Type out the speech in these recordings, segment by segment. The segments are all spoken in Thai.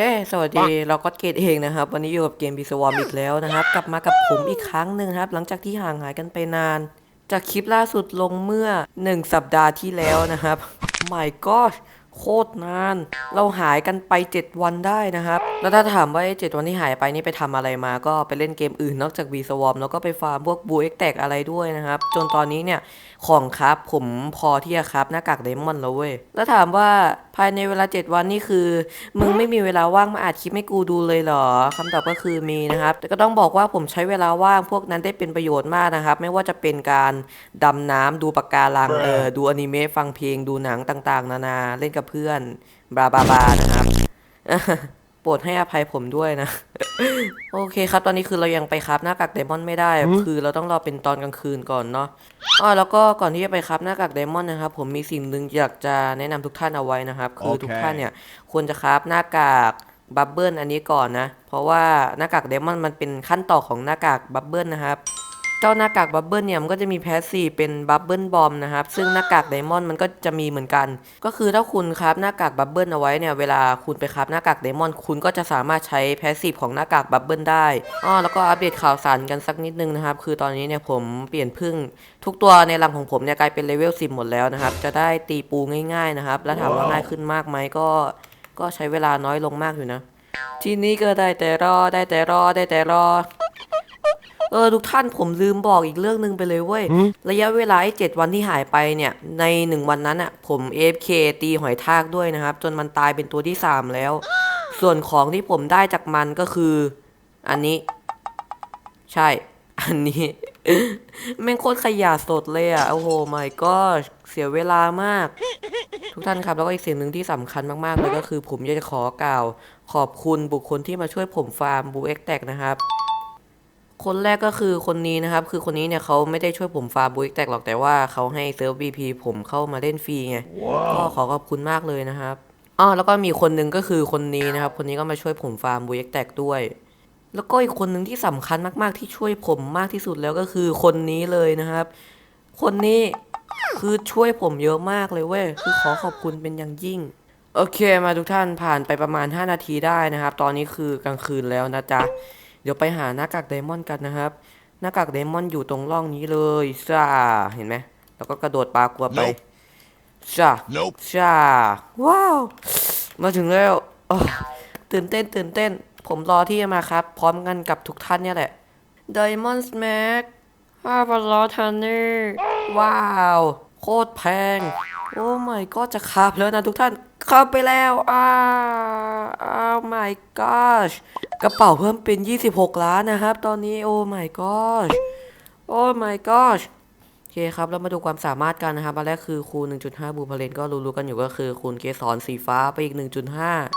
เฮ้สวัสดี เราก็เกตเองนะครับ วันนี้อยู่กับเกมบีสวอมอีกแล้วนะครับ กลับมากับผมอีกครั้งหนึ่งนะครับ หลังจากที่ห่างหายกันไปนาน จากคลิปล่าสุดลงเมื่อ 1 สัปดาห์ที่แล้วนะครับ my god โคตรนาน เราหายกันไป 7 วันได้นะครับ แล้วถ้าถามว่าไอ้7วันที่หายไปนี่ไปทำอะไรมา ก็ไปเล่นเกมอื่นนอกจาก v ีสวอมแล้วก็ไปฟาร์มพวกบูเอ็กแตกอะไรด้วยนะครับ จนตอนนี้เนี่ยของครับผมพอที่จะครับหน้ากากเดมอนแล้วเว้ย แล้วถามว่า ภายในเวลา 7 วันนี่คือ มึงไม่มีเวลาว่างมาอัดคลิปให้กูดูเลยเหรอคำตอบก็คือมีนะครับ แต่ก็ต้องบอกว่าผมใช้เวลาว่างพวกนั้นได้เป็นประโยชน์มากนะครับ ไม่ว่าจะเป็นการดำน้ำดูปะการังเออดูอนิเมะฟังเพลงดูหนังต่างๆ นานาเล่นกับเพื่อนบลาบลาบลานะครับโปรดให้อภัยผมด้วยนะ โอเคครับ ตอนนี้คือเรายังไปครับหน้ากากเดมอนไม่ได้ คือเราต้องรอเป็นตอนกลางคืนก่อนเนาะอ๋อแล้วก็ก่อนที่จะไปครับหน้ากากเดมอนนะครับ ผมมีสิ่งหนึ่งอยากจะแนะนำทุกท่านเอาไว้นะครับ คือโอเคทุกท่านเนี่ยควรจะครับหน้ากากบับเบิลอันนี้ก่อนนะ เพราะว่าหน้ากากเดมอนมันเป็นขั้นต่อของหน้ากากบับเบิลนะครับ เจ้าหน้ากากบับเบิลเนี่ยมันก็จะมีแพสซีฟเป็นบับเบิลบอมนะครับ ซึ่งหน้ากากไดมอนด์มันก็จะมีเหมือนกัน ก็คือถ้าคุณครับหน้ากากบับเบิลเอาไว้เนี่ยเวลาคุณไปครับหน้ากากไดมอนด์คุณก็จะสามารถใช้แพสซีฟของหน้ากากบับเบิลได้อ้อแล้วก็อัปเดตข่าวสารกันสักนิดนึงนะครับ คือตอนนี้เนี่ยผมเปลี่ยนพึ่ง ทุกตัวในรังของผมเนี่ยกลายเป็นเลเวล10 หมดแล้วนะครับ จะได้ตีปูง่ายๆนะครับ แล้วถามว่าง่ายขึ้นมากไหมก็ ก็ใช้เวลาน้อยลงมากอยู่นะ ทีนี้ก็ได้แต่รอได้แต่รอได้แต่รอ เออทุกท่านผมลืมบอกอีกเรื่องหนึ่งไปเลยเว้ย ระยะเวลาไอ้เจ็ดวันที่หายไปเนี่ย ในหนึ่งวันนั้นอะ ผม AFK ตีหอยทากด้วยนะครับ จนมันตายเป็นตัวที่สามแล้ว ส่วนของที่ผมได้จากมันก็คือ อันนี้ ใช่ อันนี้ แม่งโคตรขยะสดเลยอะ โอ้โห my god เสียเวลามาก ทุกท่านครับ แล้วก็อีกสิ่งหนึ่งที่สำคัญมากๆเลยก็คือ ผมอยากจะขอกล่าว ขอบคุณบุคคลที่มาช่วยผมฟาร์มบูเอ็กแตกนะครับ คนแรกก็คือคนนี้นะครับ คือคนนี้เนี่ยเขาไม่ได้ช่วยผมฟาร์มบูเอ็กแตกหรอกแต่ว่าเขาให้เซิร์ฟ VP ผมเข้ามาเล่นฟรีไงก็ขอขอบคุณมากเลยนะครับอ๋อแล้วก็มีคนหนึ่งก็คือคนนี้นะครับ คนนี้ก็มาช่วยผมฟาร์มบูเอ็กแตกด้วย แล้วก็อีกคนหนึ่งที่สำคัญมาก ๆ ที่ช่วยผมมากที่สุดแล้วก็คือคนนี้เลยนะครับ คนนี้คือช่วยผมเยอะมากเลยเว้ยคือขอขอบคุณเป็นอย่างยิ่งโอเคมาทุกท่านผ่านไปประมาณ 5 นาทีได้นะครับ ตอนนี้คือกลางคืนแล้วนะจ๊ะ เดี๋ยวไปหาหน้ากากไดมอนด์กันนะครับ หน้ากากไดมอนด์อยู่ตรงร่องนี้เลยจ้าเห็นไหมแล้วก็กระโดดปลากลัวไป Nope จ้า Nope จ้าว้าวมาถึงแล้วอ้อตื่นเต้นตื่นเต้น ผมรอที่จะมาครับ พร้อมกันกับทุกท่านเนี่ยแหละ Diamond Smack ห้าพันล้อทันเนอร์ว้าว โคตรแพง โอ้ my god จะขับแล้วนะทุกท่านขับไปแล้วอ้าอ้าว my gosh ก กระเป๋าเพิ่มเป็น 26 ล้านนะครับ ตอนนี้โอ้ my gosh โอ้ my gosh โอเคครับแล้วมาดูความสามารถกันนะครับอันแรกคือคูณ 1.5 บูพาเลนก็รู้ๆกันอยู่ก็คือคูณเกสรสีฟ้าไปอีก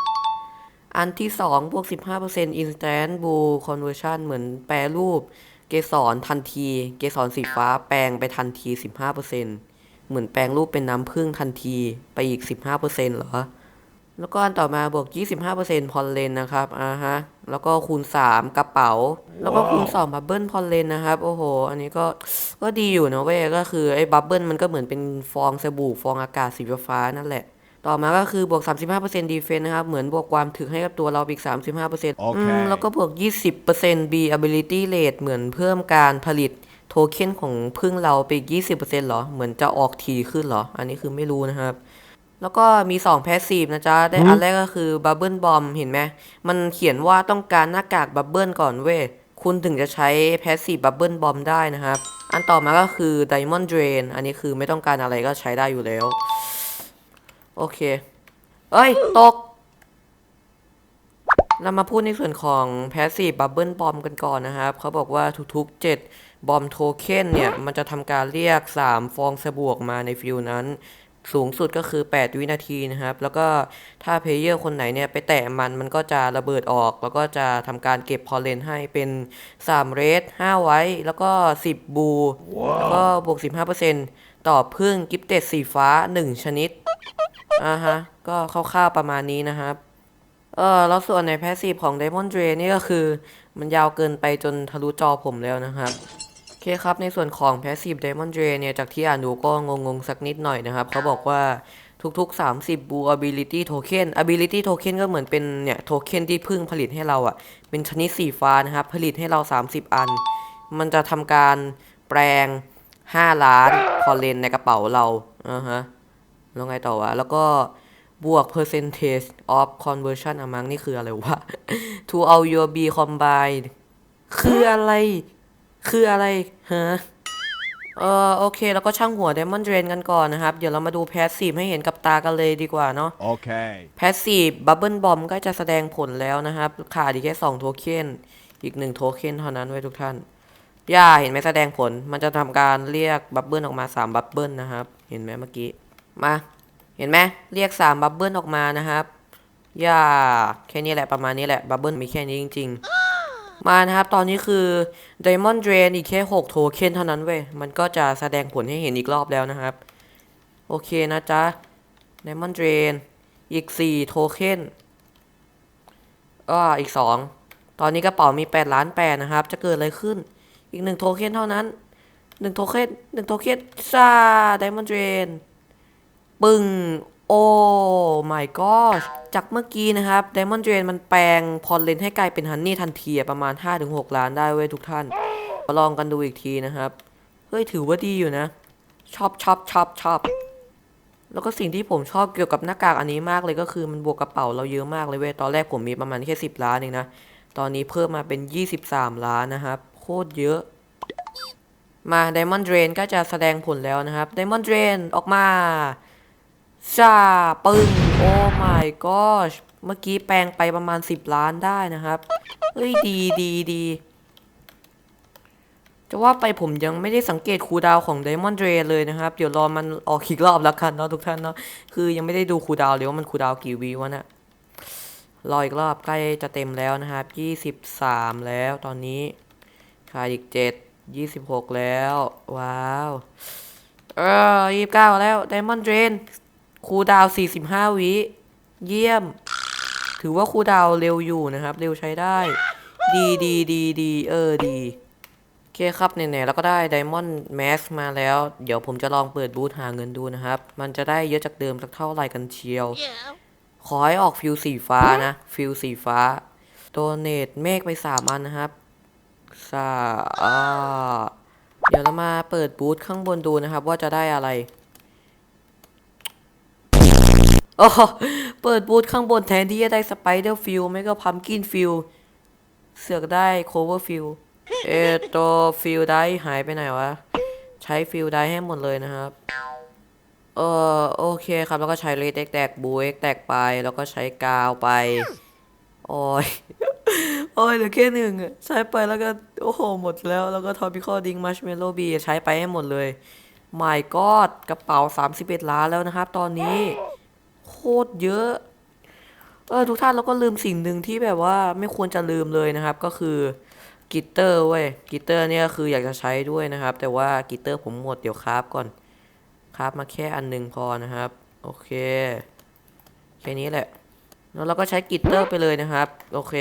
1.5 อันที่2บวก 15% instant blue conversion เหมือนแปรรูป เกสรทันที เกสรสีฟ้าแปลงไปทันที 15%เหมือนแปลงรูปเป็นน้ำผึ้งทันทีไปอีก 15%เหรอ แล้วก็อันต่อมาบวก 25%พอลเลนนะครับ อ่าฮะ แล้วก็คูณ 3 กระเป๋า แล้วก็คูณ2บับเบิลพอลเลนนะครับ โอ้โห อันนี้ก็ ก็ดีอยู่นะเว้ย ก็คือไอ้บับเบิลมันก็เหมือนเป็นฟองสบู่ฟองอากาศสีฟ้าๆนั่นแหละ ต่อมาก็คือบวก 35% defense นะครับ เหมือนบวกความถึกให้กับตัวเราอีก 35%โอเคอืมแล้วก็บวก 20% B ability rate เหมือนเพิ่มการผลิตโทเค็นของพึ่งเราไปอีก20%เหรอ เหมือนจะออกทีขึ้นเหรอ อันนี้คือไม่รู้นะครับ แล้วก็มี2 passive นะจ๊ะ ได้อันแรกก็คือ bubble bomb เห็นไหม มันเขียนว่าต้องการหน้ากาก bubble ก่อนเว้ย คุณถึงจะใช้ passive bubble bomb ได้นะครับ อันต่อมาก็คือ diamond drain อันนี้คือไม่ต้องการอะไรก็ใช้ได้อยู่แล้ว โอเค เอ้ย ตก เรามาพูดในส่วนของ Passive Bubble Bomb กันก่อนนะครับ เขาบอกว่าทุกๆ 7บอมโทเค็นเนี่ย มันจะทำการเรียก 3 ฟองสบู่ออกมาในฟิลนั้น สูงสุดก็คือ 8 วินาทีนะครับ แล้วก็ถ้าเพลเยอร์คนไหนเนี่ยไปแตะมันมันก็จะระเบิดออก แล้วก็จะทำการเก็บพอลเลนให้เป็น 3 เรด5ไว้ แล้วก็ 10 บูแล้วก็บวก 15%ต่อพึ่งกิฟเต็ดสีฟ้า 1 ชนิด อ่าฮะ ก็คร่าวๆประมาณนี้นะครับ เออแล้วส่วนในแพสซีฟของ Diamond Drain นี่ก็คือ มันยาวเกินไปจนทะลุจอผมแล้วนะครับ โอเคครับ ในส่วนของ Passive Diamond Drain เนี่ย จากที่อ่านดูก็งงๆ สักนิดหน่อยนะครับ เขาบอกว่าทุกๆ 30 บู ability token ability token ก็เหมือนเป็นเนี่ย โทเค็นที่เพึ่งผลิตให้เราอะ่ะ เป็นชนิดสีฟ้านะครับ ผลิตให้เรา 30 อัน มันจะทำการแปลง 5 ล้านคอเลนในกระเป๋าเราอ่าฮะแล้วไงต่อวะ แล้วก็บวก percentage of conversion among นี่คืออะไรวะ to all your b combined คืออะไร คืออะไรฮะเออโอเค แล้วก็ช่างหัว Diamond Drain กันก่อนนะครับ เดี๋ยวเรามาดูแพสซีฟให้เห็นกับตากันเลยดีกว่าเนาะ Okay. แพสซีฟบับเบิลบอมก็จะแสดงผลแล้วนะครับ ขาดอีกแค่2โทเค็นอีก1โทเค็นเท่านั้นไว้ยทุกท่าน ย่าเห็นไหมแสดงผลมันจะทำการเรียกบับเบิลออกมา3บับเบิลนะครับ เห็นไหมเมื่อกี้ มา เห็นไหมเรียก3บับเบิลออกมานะครับ ย่าแค่นี้แหละประมาณนี้แหละบับเบิลมีแค่นี้จริง ๆ มานะครับ ตอนนี้คือ Diamond Drain อีกแค่ 6 โทเค็นเท่านั้นเว้ย มันก็จะแสดงผลให้เห็นอีกรอบแล้วนะครับ โอเคนะจ๊ะ Diamond Drain อีก 4 โทเค็นก็อีก 2 ตอนนี้กระเป๋ามี 8 ล้าน8นะครับ จะเกิดอะไรขึ้น อีก 1 โทเค็นเท่านั้น 1 โทเค็น1 โทเค็นซ่า Diamond Drain ปึ้ง โอ้ my gosh จากเมื่อกี้นะครับ Diamond Drain มันแปลงพอลเลนให้กลายเป็นฮันนี่ทันทีประมาณ 5-6 ล้านได้เว้ยทุกท่านมาลองกันดูอีกทีนะครับ เฮ้ยถือว่าดีอยู่นะ ชอบชอบชอบชอบแล้วก็สิ่งที่ผมชอบเกี่ยวกับหน้ากากอันนี้มากเลยก็คือมันบวกกระเป๋าเราเยอะมากเลยเว้ยตอนแรกผมมีประมาณแค่ 10 ล้านเองนะ ตอนนี้เพิ่มมาเป็น 23 ล้านนะครับ โคตรเยอะ มา Diamond Drain ก็จะแสดงผลแล้วนะครับ Diamond Drain ออกมา ชาปึ้งโอ้ my gosh เมื่อกี้แปลงไปประมาณ 10 ล้านได้นะครับ เฮ้ย ดีดีดีจะว่าไปผมยังไม่ได้สังเกตคูดาวของ Diamond Drain เลยนะครับ เดี๋ยวรอมันออกอีกรอบแล้วกันเนาะทุกท่านเนาะคือยังไม่ได้ดูคูดาวเลยว่ามันคูดาวกี่วิวะน่ะรออีกรอบใกล้จะเต็มแล้วนะครับ 23 แล้วตอนนี้ขาดอีก 7 26 แล้ว ว้าว เออ29 แล้ว Diamond Drain คูลดาวน์45 วิ เยี่ยม ถือว่าคูลดาวน์เร็วอยู่นะครับ เร็วใช้ได้ ดีดีดีดีเออดีโอเคครับไหนๆเราก็ได้ Diamond Mask มาแล้ว เดี๋ยวผมจะลองเปิดบูธหาเงินดูนะครับ มันจะได้เยอะจากเดิมสักเท่าไหร่กันเชียว ขอให้ออกฟิลสีฟ้านะ ฟิลสีฟ้าโดเนทเมฆไปสามอันนะครับสาอ่าเดี๋ยวเรามาเปิดบูธข้างบนดูนะครับ ว่าจะได้อะไร โอ้เปิดบูธข้างบนแทนที่จะได้สไปเดอร์ฟิลไม่ก็พัมกินฟิลเสือกได้โคเวอร์ฟิลเอตัวฟิลได้หายไปไหนวะ ใช้ฟิลได้ให้หมดเลยนะครับ เออโอเคครับแล้วก็ใช้เลเต็กแตกบูเอ็กแตกไป แล้วก็ใช้กาวไปโอ้ยโอ้ยเหลือแค่หนึ่งอะใช้ไปแล้วก็ โอ้โห หมดแล้ว แล้วก็ทอปิคอดิงมัชเมลโลบีใช้ไปให้หมดเลย my god กระเป๋า 31 ล้านแล้วนะครับ ตอนนี้ โคตรเยอะ เออทุกท่านเราก็ลืมสิ่งหนึ่งที่แบบว่าไม่ควรจะลืมเลยนะครับ ก็คือกิตเตอร์เว้ยกิตเตอร์เนี่ยคืออยากจะใช้ด้วยนะครับ แต่ว่ากิตเตอร์ผมหมดเดี๋ยวคราฟก่อนครับมาแค่อันหนึ่งพอนะครับ โอเคแค่นี้แหละ แล้วเราก็ใช้กิตเตอร์ไปเลยนะครับ โอเค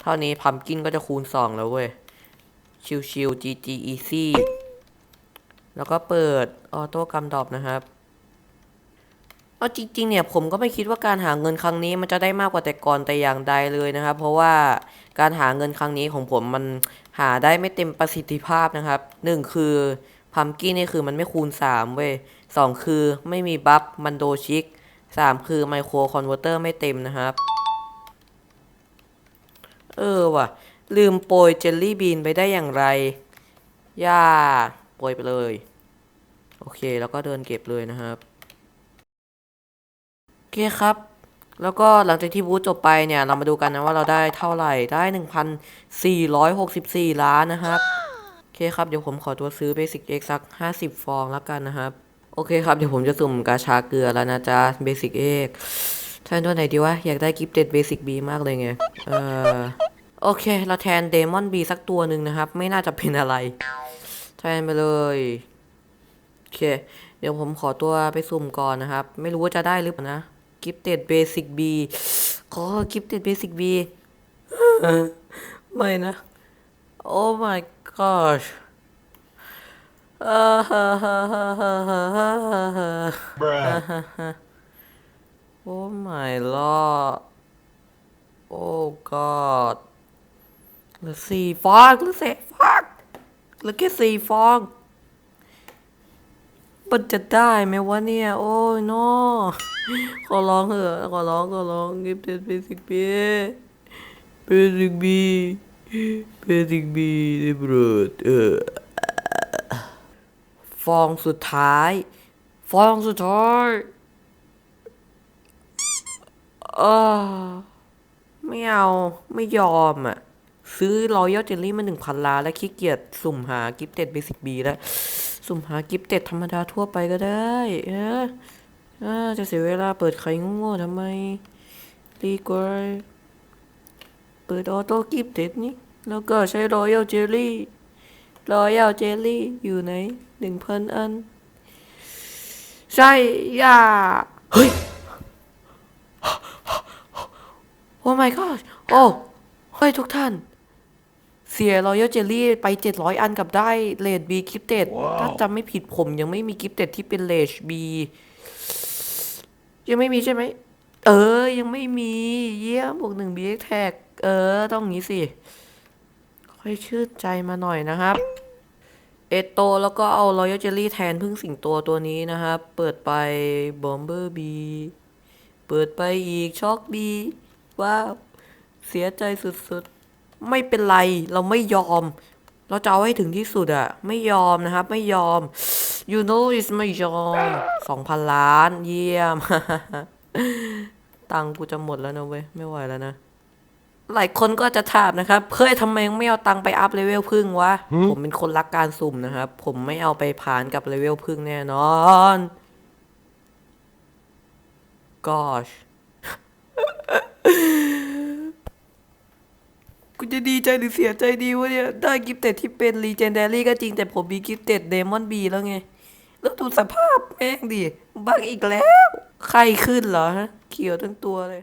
เท่านี้พัมกินก็จะคูณ 2 แล้วเว้ย ชิวชิว GG easy แล้วก็เปิดออโต้กัมดอบนะครับ เอาจริงๆเนี่ยผมก็ไม่คิดว่าการหาเงินครั้งนี้มันจะได้มากกว่าแต่ก่อนแต่อย่างใดเลยนะครับ เพราะว่าการหาเงินครั้งนี้ของผมมันหาได้ไม่เต็มประสิทธิภาพนะครับหนึ่งคือพัมกี้นี่คือมันไม่คูณ 3 เว้ยสองคือไม่มีบัฟมันโดชิกสามคือไมโครคอนเวอร์เตอร์ไม่เต็มนะครับ เออว่ะ ลืมโปรยเจลลี่บีนไปได้อย่างไร ย่าโปรยไปเลย โอเคแล้วก็เดินเก็บเลยนะครับ เคครับ แล้วก็หลังจากที่บูธจบไปเนี่ย เรามาดูกันนะว่าเราได้เท่าไหร่ได้ 1,464 ล้านนะครับ โอเคครับ เดี๋ยวผมขอตัวซื้อ Basic X สัก 50 ฟองแล้วกันนะครับ โอเคครับ เดี๋ยวผมจะสุ่มกาชาเกลือแล้วนะจ๊ะ Basic X แทนตัวไหนดีวะ อยากได้กิฟเต็ด Basic B มากเลยไง เออโอเค เราแทน Demon B สักตัวหนึ่งนะครับ ไม่น่าจะเป็นอะไร แทนไปเลย โอเค เดี๋ยวผมขอตัวไปสุ่มก่อนนะครับ ไม่รู้ว่าจะได้หรือเปล่านะ กิฟเต็ดเบสิกบีขอกิฟเต็ดเบสิกบีไม่นะ โอ้ my gosh เออ Bruh. Oh my lord Oh god เหลือสี่ฟองเหลือสี่ฟองเหลือแค่สี่ฟอง มันจะได้ไหมวะเนี่ย โอ้ยน้อขอร้องเถอะขอร้องขอร้องกิฟเต็ดเบสิกบีเบสิกบีเบสิกบีได้โปรดเออฟองสุดท้าย ฟองสุดท้ายเออไม่เอาไม่ยอมอะ ซื้อรอยัลเจลลี่มาหนึ่งพันล้านแล้วขี้เกียจสุ่มหากิฟเต็ดเบสิกบีแล้ว สุ่มหากิฟเต็ดธรรมดาทั่วไปก็ได้เออเออจะเสียเวลาเปิดไข่โง่ๆทำไมดีกว่าเปิดออโต้กิฟเต็ดนี่ แล้วก็ใช้รอยัลเจลลี่รอยัลเจลลี่อยู่ไหนหนึ่งพันอัน ใช่ย่าเฮ้ยโอ้ my god โอ้เฮ้ยทุกท่าน เสียรอยัลเจลลี่ไป 700 อันกับได้เลดบีกิฟเต็ดถ้าจำไม่ผิดผมยังไม่มีกิฟเต็ดที่เป็นเลดบียังไม่มีใช่ไหม เออ ยังไม่มี เยี่ยมบวกหนึ่งบีแท็ก เออ ต้องงี้สิ ค่อยชื่นใจมาหน่อยนะครับ เอโตแล้วก็เอารอยัลเจลลี่แทนพึ่งสิงโตตัวนี้นะครับ เปิดไปบอมเบอร์บีเปิดไปอีกช็อกบีว้าว เสียใจสุดๆ ไม่เป็นไรเราไม่ยอม เราจะเอาให้ถึงที่สุดอะไม่ยอมนะครับ ไม่ยอม you know is ไม่ยอมสองพันล้าน เยี่ยม ตังค์กูจะหมดแล้วนะเว้ย ไม่ไหวแล้วนะ หลายคนก็จะถามนะครับเฮ้ยทำไมยังไม่เอาตังค์ไปอัพเลเวลพึ่งวะ ผมเป็นคนรักการสุ่มนะครับ ผมไม่เอาไปผ่านกับเลเวลพึ่งแน่นอน gosh กูจะดีใจหรือเสียใจดีวะเนี่ย ได้กิฟเต็ดที่เป็นรีเจนเดอรี่ก็จริงแต่ผมมีกิฟเต็ดเดมอนบีแล้วไง แล้วดูสภาพแม่งดิ บักอีกแล้ว ไข้ขึ้นเหรอฮะ เขียวทั้งตัวเลย